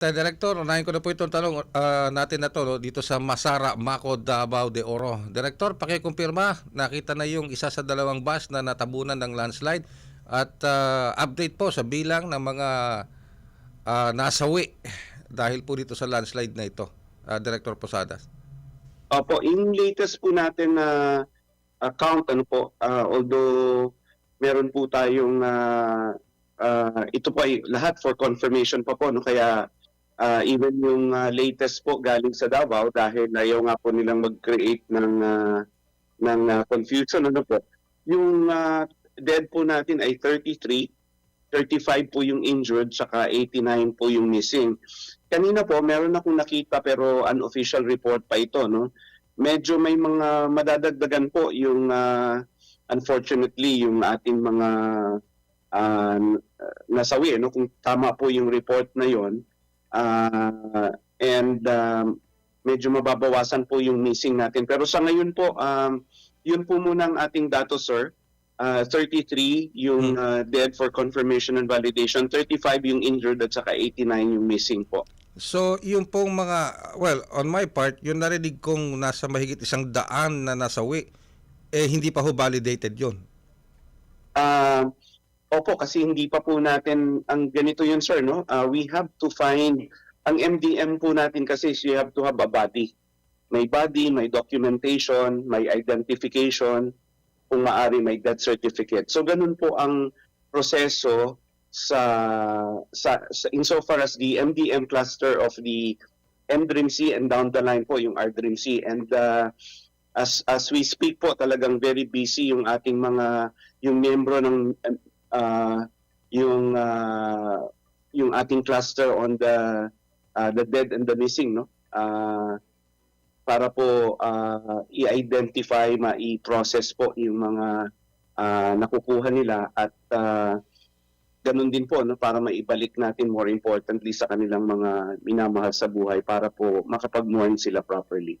Tay Director, unahin ko na po itong tanong ah, natin na to no, dito sa Masara, Maco, Davao de Oro. Director, pakikumpirma, nakita na yung isa sa dalawang bus na natabunan ng landslide at ah, update po sa bilang ng mga ah, nasawi dahil po dito sa landslide na ito. Ah, Director Posadas. Opo, yung latest po natin na account, ano po, ah, although meron po tayong, ah, ah, ito po ay lahat for confirmation pa po, no? kaya ah, even yung ah, latest po galing sa Davao dahil ayaw nga po nilang mag-create ng, ah, ng ah, confusion, ano po, yung ah, dead po natin ay 33, 35 po yung injured, saka 89 po yung missing. Kanina po, meron akong nakita pero unofficial report pa ito, no? Medyo may mga madadagdagan po yung ah, unfortunately yung ating mga n- nasawi, no? Kung tama po yung report na yon. Ah, and um, medyo mababawasan po yung missing natin. Pero sa ngayon po, um, yun po muna ang ating datos, sir. Ah, 33 yung ah, dead for confirmation and validation, 35 yung injured at saka 89 yung missing po. So, yung pong mga, well, on my part, yung narinig kong nasa mahigit isang daan na nasawi, eh hindi pa ho validated yun. Ah, opo, kasi hindi pa po natin ang ganito yun, sir, no? Ah, we have to find ang MDM po natin kasi is you have to have a body. May body, may documentation, may identification, kung maaari may death certificate. So ganun po ang proseso sa sa, sa insofar as the MDM cluster of the MDRIMC and down the line po yung RDRIMC and uh, as as we speak po talagang very busy yung ating mga yung miyembro ng uh, yung uh, yung ating cluster on the uh, the dead and the missing no uh, para po uh, i-identify ma-i-process po yung mga uh, nakukuha nila at uh, ganun din po no para maibalik natin more importantly sa kanilang mga minamahal sa buhay para po makapag-mourn sila properly.